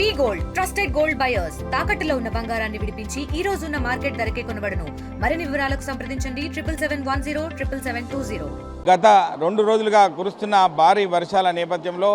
We gold trusted gold buyers. తాకట్టులో ఉన్న బంగారాన్ని విడిపించి ఈ రోజు ఉన్న మార్కెట్ ధరకే కొనబడను. మరిన్ని వివరాలకు సంప్రదించండి. Triple seven one zero triple seven two zero. గత రెండు రోజులుగా కురుస్తున్న భారీ వర్షాల నేపథ్యంలో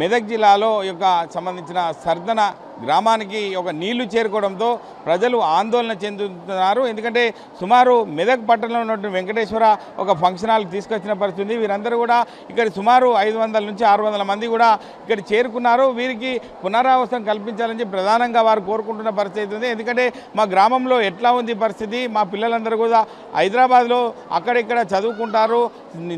మెదక్ జిల్లాలో యొక్క సంబంధించిన సర్దన గ్రామానికి ఒక నీళ్ళు చేరుకోవడంతో ప్రజలు ఆందోళన చెందుతున్నారు. ఎందుకంటే సుమారు మెదక్ పట్టణంలో ఉన్నటువంటి వెంకటేశ్వర ఒక ఫంక్షన్ హాల్కి తీసుకొచ్చిన పరిస్థితి వీరందరూ కూడా ఇక్కడ సుమారు ఐదు వందల నుంచి ఆరు వందల మంది కూడా ఇక్కడ చేరుకున్నారు. వీరికి పునరావాసం కల్పించాలని ప్రధానంగా వారు కోరుకుంటున్న పరిస్థితి ఉంది. ఎందుకంటే మా గ్రామంలో ఎట్లా ఉంది పరిస్థితి? మా పిల్లలందరూ కూడా హైదరాబాద్లో అక్కడిక్కడ చదువుకుంటారు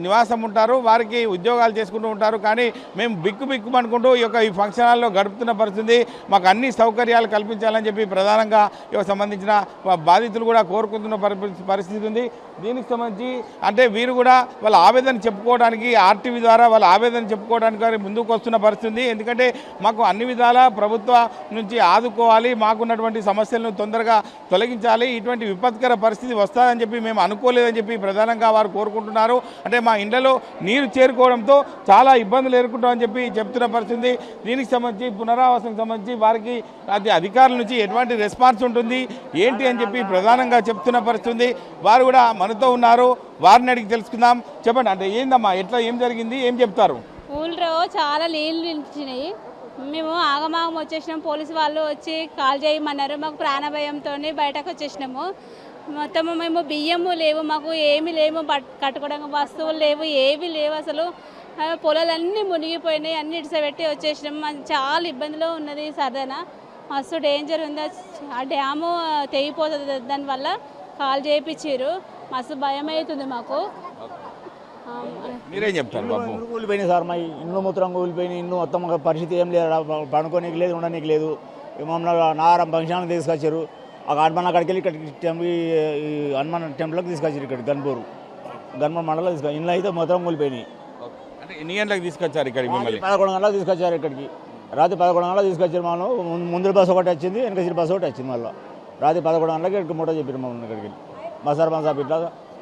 నివాసం ఉంటారు వారికి ఉద్యోగాలు చేసుకుంటూ ఉంటారు. కానీ మేము బిక్కు బిక్కు అనుకుంటూ ఈ యొక్క ఈ ఫంక్షన్ హాల్లో గడుపుతున్న పరిస్థితి మాకు అన్ని సౌకర్యాలు కల్పించాలని చెప్పి ప్రధానంగా సంబంధించిన బాధితులు కూడా కోరుకుంటున్న పరిస్థితి ఉంది. దీనికి సంబంధించి అంటే వీరు కూడా వాళ్ళ ఆవేదన చెప్పుకోవడానికి ఆర్టీవీ ద్వారా వాళ్ళ ఆవేదన చెప్పుకోవడానికి ముందుకు వస్తున్న పరిస్థితి ఎందుకంటే మాకు అన్ని విధాల ప్రభుత్వ నుంచి ఆదుకోవాలి మాకున్నటువంటి సమస్యలను తొందరగా తొలగించాలి ఇటువంటి విపత్కర పరిస్థితి వస్తుందని చెప్పి మేము అనుకోలేదని చెప్పి ప్రధానంగా వారు కోరుకుంటున్నారు. అంటే మా ఇండ్లలో నీరు చేరుకోవడంతో చాలా ఇబ్బందులు ఎదుర్కొంటామని చెప్పి చెప్తున్న పరిస్థితి దీనికి సంబంధించి పునరావాసం సంబంధించి వారికి అది అధికారుల నుంచి ఎటువంటి రెస్పాన్స్ ఉంటుంది ఏంటి అని చెప్పి ప్రధానంగా చెప్తున్న పరిస్థితుంది వారు కూడా మనతో ఉన్నారు వారిని అడిగి తెలుసుకుందాం. చెప్పండి అంటే ఏందమ్మా ఎట్లా ఏం జరిగింది ఏం చెప్తారు? ఊళ్ళో చాలా నీళ్ళు నిలిచినాయి. మేము ఆగమాగం వచ్చేసినాం పోలీసు వాళ్ళు వచ్చి కాల్ చేయమన్నారు మాకు ప్రాణభయంతో బయటకు వచ్చేసినాము. మొత్తం మేము బియ్యము లేవు మాకు ఏమి లేవు కట్టుకోవడానికి వస్తువులు లేవు ఏవి లేవు అసలు. పొలాలన్నీ మునిగిపోయినాయి అన్ని ఇడిసబెట్టి వచ్చేసినాం. చాలా ఇబ్బందిలో ఉన్నది సరదన. మస్తు డేంజర్ ఉంది. ఆ డ్యాము తెగిపోతుంది దానివల్ల కాల్ చేయించారు మస్తు భయం అవుతుంది మాకు మీరేం చెప్తారు బాబు? కూలిపోయినాయి సార్ మా ఇండ్లు మొత్తం కూలిపోయినాయి ఇండ్లు మొత్తం ఒక పరిస్థితి ఏం లేదు. పడుకోనికి లేదు ఉండడానికి లేదు. మమ్మల్ని నారం ఫంక్షన్ తీసుకొచ్చారు. ఆ హనుమాన్ అక్కడికి వెళ్ళి ఇక్కడికి టెంపుల్ ఈ హనుమాన్ టెంపుల్కి తీసుకొచ్చారు ఇక్కడ గన్పూర్ గన్పూర్ మండలం తీసుకొచ్చి ఇండ్లు అయితే మొత్తం కూలిపోయినాయి ఎన్ని గంటలకు తీసుకొచ్చారు ఇక్కడికి మిమ్మల్ని? పదకొండు గంటలకు తీసుకొచ్చారు ఇక్కడికి. రాత్రి పదకొండు గంటలకు తీసుకొచ్చారు మనం ముందు బస్సు ఒకటి వచ్చింది వెనక సీట్ బస్సు ఒకటి వచ్చింది మళ్ళీ. రాత్రి పదకొండు గంటలకి ఇక్కడికి మూట చెప్పారు మమ్మల్ని ఇక్కడికి. బసార్ బన్సాబ్ ఇట్లా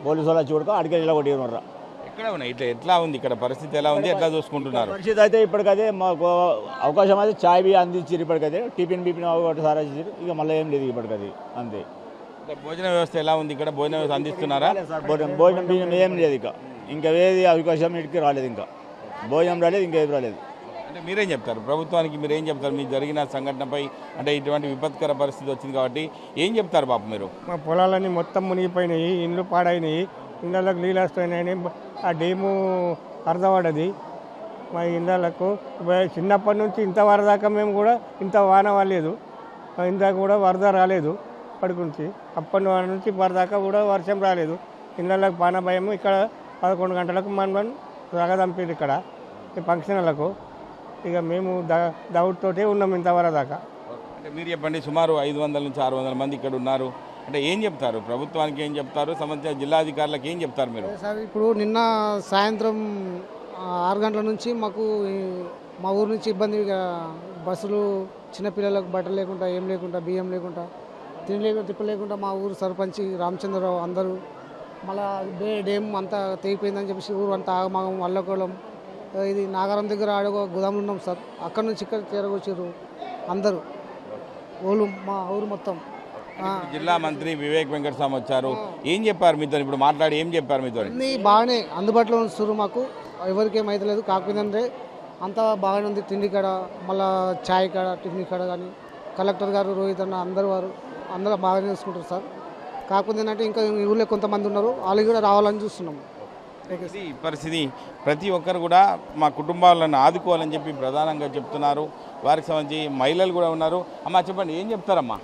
పోలీసు వాళ్ళు వచ్చి కూడా అడిగి ఇలా కొట్టారు మర్రా ఎక్కడ ఉన్నాయి? ఇట్లా ఎట్లా ఉంది? ఇక్కడ పరిస్థితి ఎలా ఉంది? ఎట్లా చూసుకుంటున్నారు? పరిస్థితి అయితే ఇప్పటికైతే మాకు అవకాశం అయితే చాయ్ బి అందించారు ఇప్పటికైతే టిఫిన్ బిఫిన్ ఒకటి సార్ ఇచ్చారు ఇక మళ్ళీ ఏం లేదు ఇప్పటికది. అంతే. భోజన వ్యవస్థ ఎలా ఉంది? ఇక్కడ భోజన వ్యవస్థ అందిస్తున్నారా? భోజనం భోజనం బియ్యం ఏం లేదు ఇక. ఇంకా ఏది అవకాశం ఇటుకి రాలేదు ఇంకా. భోజనం రాలేదు ఇంకా ఏది రాలేదు. అంటే మీరేం చెప్తారు? ప్రభుత్వానికి మీరు ఏం చెప్తారు? మీకు జరిగిన సంఘటనపై అంటే ఇటువంటి విపత్కర పరిస్థితి వచ్చింది కాబట్టి ఏం చెప్తారు బాబు మీరు? మా పొలాలన్నీ మొత్తం మునిగిపోయినాయి ఇండ్లు పాడైనాయి ఇళ్ళకి నీళ్ళు వస్తున్నాయని ఆ డేము అర్థపడ్డది. మా ఇళ్ళకు చిన్నప్పటి నుంచి ఇంత వరదాకా మేము కూడా ఇంత వాన వాలేదు ఇంత కూడా వరద రాలేదు అప్పటి నుంచి. అప్పటి నుంచి వరదాకా కూడా వర్షం రాలేదు. ఇళ్ళకి పాన భయం ఇక్కడ పదకొండు గంటలకు మనం రగదంపారు ఇక్కడ ఈ ఫంక్షన్లకు. ఇక మేము ద దౌడ్తోటే ఉన్నాం ఇంత వరదాకా అంటే మీరు చెప్పండి సుమారు ఐదు వందల నుంచి ఆరు వందల మంది ఇక్కడ ఉన్నారు. అంటే ఏం చెప్తారు? ప్రభుత్వానికి ఏం చెప్తారు? సంబంధించిన జిల్లాధికారులకు ఏం చెప్తారు మీరు? సార్ ఇప్పుడు నిన్న సాయంత్రం ఆరు గంటల నుంచి మాకు మా ఊరు నుంచి ఇబ్బందిగా బస్సులు చిన్నపిల్లలకు బట్టలు లేకుండా ఏం లేకుండా బియ్యం లేకుండా తిండి లేకుండా తిప్ప లేకుండా మా ఊరు సర్పంచ్ రామచంద్రరావు అందరూ మళ్ళా డే డేమ్ అంతా తెగిపోయిందని చెప్పేసి ఊరు అంతా ఆగమాగం అల్లకోళం ఇది నాగారం దగ్గర ఆడగో గుదాములు ఉన్నాం సార్. అక్కడ నుంచి ఇక్కడ చేరగొచ్చారు అందరూ. ఊళ్ళు మా ఊరు మొత్తం. జిల్లా మంత్రి వివేక్ వెంకటస్వామి వచ్చారు. ఏం చెప్పారు మీతో? ఇప్పుడు మాట్లాడి ఏం చెప్పారు మీతో? అన్నీ బాగానే అందుబాటులో ఉంచుతారు మాకు. ఎవరికి ఏమైతే లేదు. కాకపోతే అంతా బాగానే ఉంది. తిండి కాడ మళ్ళా ఛాయ్ కాడ టిఫిన్ కాడ కానీ కలెక్టర్ గారు రోహిత్ అన్న అందరు వారు అందరూ బాగానే చూసుకుంటారు సార్. కాకపోతే ఏంటంటే ఇంకా ఈ ఊళ్ళో కొంతమంది ఉన్నారు. వాళ్ళు కూడా రావాలని చూస్తున్నాం. ఇది పరిస్థితి. ప్రతి ఒక్కరు కూడా మా కుటుంబాలను ఆదుకోవాలని చెప్పి ప్రధానంగా చెప్తున్నారు. వారికి సంబంధించి మహిళలు కూడా ఉన్నారు. అమ్మా చెప్పండి ఏం చెప్తారమ్మా?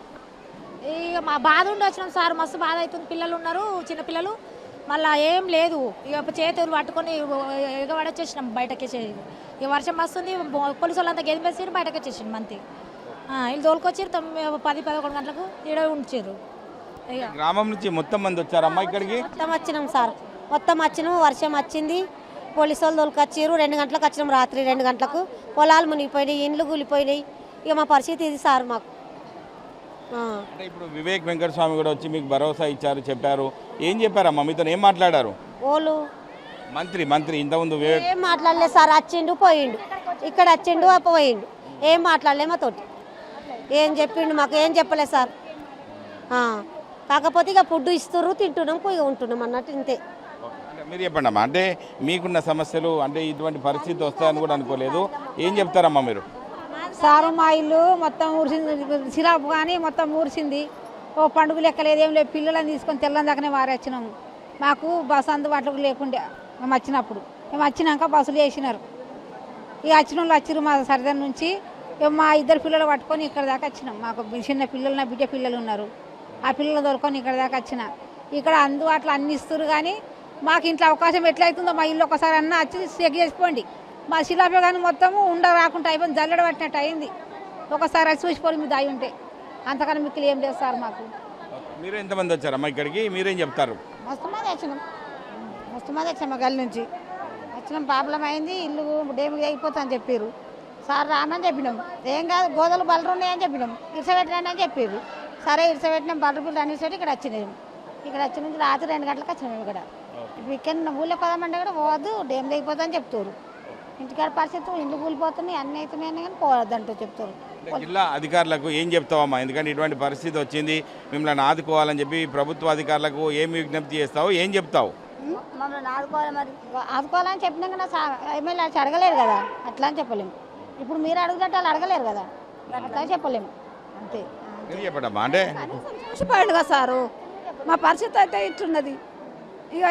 ఇక మా బాధ ఉండి వచ్చినాం సార్. మస్తు బాధ అవుతుంది. పిల్లలు ఉన్నారు చిన్న పిల్లలు. మళ్ళీ ఏం లేదు. ఇక చేతులు పట్టుకొని ఎగబడి వచ్చేసినాం బయటకి ఇక వర్షం వస్తుంది. పోలీసు వాళ్ళంతా గెలిపేసి బయటకు వచ్చేసిండు మంతి వీళ్ళు తోలుకొచ్చారు తొమ్మిది పది పదకొండు గంటలకు ఈడ ఉంచారు. గ్రామం నుంచి మొత్తం మంది వచ్చారమ్మా ఇక్కడికి? మొత్తం వచ్చినాం సార్. మొత్తం వచ్చినాం వర్షం వచ్చింది. పోలీసు వాళ్ళు తోలుకొచ్చారు రెండు గంటలకు వచ్చినాం రాత్రి రెండు గంటలకు. పొలాలు మునిగిపోయినాయి ఇండ్లు కూలిపోయినాయి. ఇక మా పరిస్థితి ఇది సార్ మాకు. అంటే ఇప్పుడు వివేక్ వెంకటస్వామి కూడా వచ్చి మీకు భరోసా ఇచ్చారు చెప్పారు. ఏం చెప్పారమ్మా? మీతో ఏం మాట్లాడారు? ఓళ్ళు మంత్రి మంత్రి ఇంతకుముందు వివేక్. ఏం మాట్లాడలేదు సార్. వచ్చిండు పోయిండు. ఇక్కడ వచ్చిండు పోయిండు. ఏం మాట్లాడలే మా తోటి ఏం చెప్పిండు మాకు ఏం చెప్పలేదు సార్. ఆ, కాకపోతే ఇక ఫుడ్ ఇస్తుర్రు తింటున్నాం ఇక ఉంటున్నాం అన్నట్టు ఇంతే. అంటే మీరు చెప్పండి అమ్మా అంటే మీకున్న సమస్యలు అంటే ఇటువంటి పరిస్థితి వస్తాయని కూడా అనుకోలేదు. ఏం చెప్తారమ్మా మీరు? సారు మా ఇల్లు మొత్తం ఊరిసింది సిరాపు కానీ మొత్తం ఊరిసింది. ఓ పండుగ లెక్కలేదు ఏం లేదు. పిల్లలని తీసుకొని తెల్లని దాకానే వారి వచ్చినాము మాకు బస్సు అందుబాటులోకి లేకుండే మేము వచ్చినప్పుడు. మేము వచ్చినాక బస్సులు వేసినారు ఇక వచ్చిన వాళ్ళు వచ్చిర్రు మా సరిదాని నుంచి. మా ఇద్దరు పిల్లలు పట్టుకొని ఇక్కడ దాకా వచ్చినాం. మాకు చిన్న పిల్లలు నా బిడ్డ పిల్లలు ఉన్నారు. ఆ పిల్లలు దొరుకొని ఇక్కడ దాకా వచ్చిన. ఇక్కడ అందుబాటులో అన్ని ఇస్తారు కానీ మాకు ఇంట్లో అవకాశం ఎట్లయితుందో మా ఇల్లు ఒకసారి అన్న వచ్చి చెక్ చేసుకోండి. మా శిలాపే కానీ మొత్తము ఉండ రాకుండా అయిపోయింది జల్లెడ పట్టినట్టు అయింది. ఒకసారి వచ్చి చూసిపోయి మీ దాయి ఉంటే. అంతకన్నా మిక్కులు ఏం లేదు సార్ మాకు. మీరు ఎంతమంది వచ్చారమ్మా ఇక్కడికి? మీరేం చెప్తారు? మస్తు మంది వచ్చినాం. మస్తు మంది వచ్చాం మా గల్లి నుంచి. వచ్చినాం ప్రాబ్లం అయింది ఇల్లు డేమికి అయిపోతా అని చెప్పారు సార్ రామని చెప్పినాం. ఏం కాదు గోదలు బలరు ఉన్నాయని చెప్పినాం. ఇరిసబెట్టండి అని చెప్పారు సరే ఇరిసబెట్టినాం బలరు పిల్లలు అనేసరికి ఇక్కడ వచ్చినాం. ఇక్కడ వచ్చిన నుంచి రాత్రి రెండు గంటలకు వచ్చినాం ఇక్కడ. ఇక్కడ ఊళ్ళో పదమంటే కూడా పోవద్దు డేమ్ అయిపోతా అని చెప్తారు. ఇంటికాడ పరిస్థితి ఇల్లు కూలిపోతున్నాయి అన్నీ అవుతున్నాయని కానీ పోవద్దు అంటూ చెప్తారు. జిల్లా అధికారులకు ఏం చెప్తావమ్మా? ఎందుకంటే ఇటువంటి పరిస్థితి వచ్చింది మిమ్మల్ని ఆదుకోవాలని చెప్పి ప్రభుత్వ అధికారులకు ఏం విజ్ఞప్తి చేస్తావు? ఏం చెప్తావు? మమ్మల్ని ఆదుకోవాలి మరి. ఆదుకోవాలని చెప్పినా కదా సా- ఎమ్మెల్యే అడగలేరు కదా. అట్లా అని చెప్పలేము. ఇప్పుడు మీరు అడుగుతుంటే వాళ్ళు అడగలేరు కదా. అట్లా చెప్పలేము. అంతే. చెప్పడమ్మా అంటే చూసిపోయాడు కదా సారు. మా పరిస్థితి అయితే ఇట్లున్నది. ఇక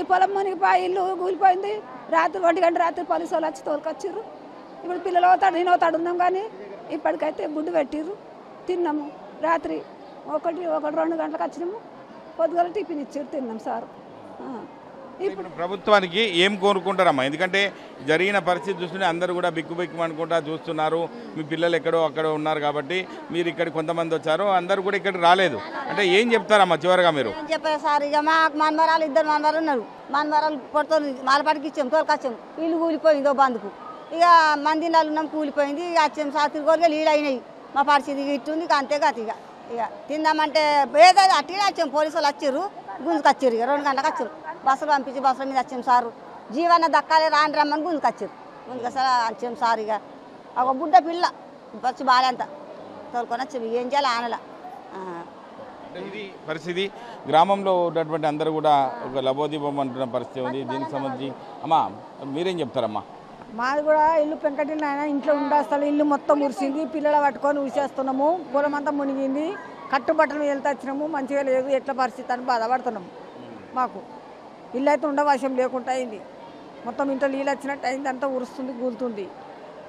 ఈ- పొలం మునిగిపోయి ఇల్లు కూలిపోయింది. రాత్రి ఒంటి గంట రాత్రి పోలీసు వాళ్ళు వచ్చి తోలుకొచ్చిర్రు. ఇప్పుడు పిల్లలు అవుతాడు నేను అవుతాడు ఉన్నాం కానీ ఇప్పటికైతే గుడ్డు పెట్టిర్రు. తిన్నాము. రాత్రి ఒకటి ఒకటి రెండు గంటలకు వచ్చినాము. పొద్దుగల టిఫిన్ ఇచ్చారు తిన్నాం సారు. ఇప్పుడు ప్రభుత్వానికి ఏం కోరుకుంటారమ్మా? ఎందుకంటే జరిగిన పరిస్థితి చూస్తుంటే అందరూ కూడా బిక్కు బిక్కు అనుకుంటా చూస్తున్నారు. మీ పిల్లలు ఎక్కడో అక్కడ ఉన్నారు కాబట్టి మీరు ఇక్కడ కొంతమంది వచ్చారు అందరూ కూడా ఇక్కడ రాలేదు. అంటే ఏం చెప్తారమ్మా చివరిగా మీరు? చెప్పారు సార్? ఇక మా మనమరాలు ఇద్దరు మనమరాలు ఉన్నారు. మనమరాలు పొడుతుంది మాలపాటికి ఇచ్చాం తోలుకొచ్చాం. ఇల్లు కూలిపోయిందో బందుకు ఇక మంది నెలలు ఉన్నాం కూలిపోయింది. ఇక వచ్చాం సార్ తిరుగుగా నీళ్ళు అయినాయి మా పరిస్థితి ఇక ఇట్టుంది ఇక అంతే కాదు ఇక తిందామంటే ఏదో అట్టిగా వచ్చాం పోలీసు వాళ్ళు వచ్చారు గుంజుకొచ్చారు ఇక రెండు గంటలకు వచ్చారు. బస్సులు పంపించి బస్సుల మీద వచ్చాం సారు. జీవన దక్కాలి రాని రమ్మని గుంజుకొచ్చారు వచ్చారు. గుంజుకు వచ్చాం సార్ ఇక. ఒక బుడ్డ పిల్ల వచ్చి బాగాలేంత తోలుకొని వచ్చాము ఏం చేయాలి ఆనలా. ఇది పరిస్థితి. గ్రామంలో ఉన్నటువంటి అందరూ కూడా ఒక లబోదీపం అంటున్న పరిస్థితి ఉంది. దీనికి సంబంధించి అమ్మా మీరేం చెప్తారమ్మా? మాది కూడా ఇల్లు పెంకటి నాయన ఇంట్లో ఉండేస్తాను ఇల్లు మొత్తం ఉరిసింది పిల్లలు పట్టుకొని ఉసేస్తున్నాము పొలం అంతా మునిగింది. కట్టుబట్టలు వెళ్తా వచ్చినాము. మంచిగా లేదు. ఎట్లా పరిస్థితి అని బాధపడుతున్నాము మాకు. ఇల్లు అయితే ఉండవశం లేకుండా అయింది. మొత్తం ఇంట్లో నీళ్ళు వచ్చినట్టు అయింది. అంతా ఉరుస్తుంది గూలుతుంది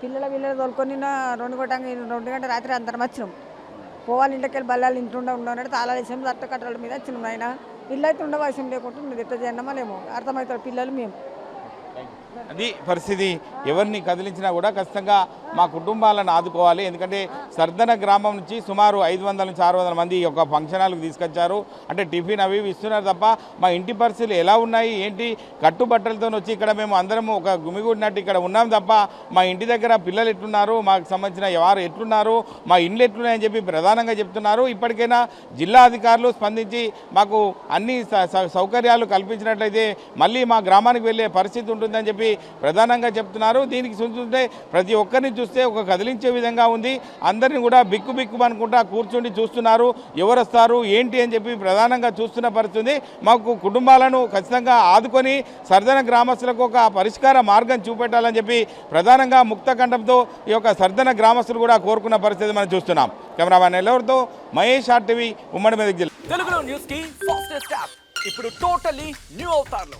పిల్లల పిల్లలు తోలుకొని రెండు గంటల రెండు గంటల రాత్రి అందరం వచ్చినాం. పోవాలి ఇంటికి వెళ్ళి బల్లాలు ఇంట్లో ఉండవు తాళాలు వేసాము తట్ట కట్టల మీద వచ్చినాం ఆయన ఇల్లు అయితే ఉండవశం లేకుండా ఉన్నది. ఎట్లా చేయడమో లేమో అర్థమవుతారు పిల్లలు మేము. అది పరిస్థితి. ఎవరిని కదిలించినా కూడా ఖచ్చితంగా మా కుటుంబాలను ఆదుకోవాలి. ఎందుకంటే సర్దన గ్రామం నుంచి సుమారు ఐదు వందల నుంచి ఆరు వందల మంది ఒక యొక్క ఫంక్షన్ హాల్కి తీసుకొచ్చారు. అంటే టిఫిన్ అవి ఇస్తున్నారు తప్ప మా ఇంటి పరిస్థితులు ఎలా ఉన్నాయి? ఏంటి? కట్టుబట్టలతో వచ్చి ఇక్కడ మేము అందరం ఒక గుమిగూడినట్టు ఇక్కడ ఉన్నాం తప్ప మా ఇంటి దగ్గర పిల్లలు ఎట్లున్నారు? మాకు సంబంధించిన వారు ఎట్లున్నారు? మా ఇండ్లు ఎట్లున్నాయని చెప్పి ప్రధానంగా చెప్తున్నారు. ఇప్పటికైనా జిల్లా అధికారులు స్పందించి మాకు అన్ని స- స- సౌకర్యాలు కల్పించినట్లయితే మళ్ళీ మా గ్రామానికి వెళ్ళే పరిస్థితి ఉంటుందని చెప్పి ప్రధానంగా చెప్తున్నారు. దీనికి చూస్తుంటే ప్రతి ఒక్కరిని చూస్తే ఒక కదిలించే విధంగా ఉంది. అందరిని కూడా బిక్కు బిక్కు అనుకుంటా కూర్చుండి చూస్తున్నారు. ఎవరు వస్తారు ఏంటి అని చెప్పి ప్రధానంగా చూస్తున్న పరిస్థితి. మాకు కుటుంబాలను ఖచ్చితంగా ఆదుకొని సర్దన గ్రామస్తులకు ఒక పరిష్కార మార్గం చూపెట్టాలని చెప్పి ప్రధానంగా ముక్తకంఠంతో ఈ యొక్క సర్దన గ్రామస్తులు కూడా కోరుకున్న పరిస్థితి మనం చూస్తున్నాం. కెమెరామ్యాన్ ఎల్లవరితో మహేష్ ఆర్టీవీ ఉమ్మడి మెదక్ జిల్లా. తెలుగులో న్యూస్కి ఫాస్టెస్ట్ యాప్. ఇప్పుడు టోటలీ న్యూ అవుతారు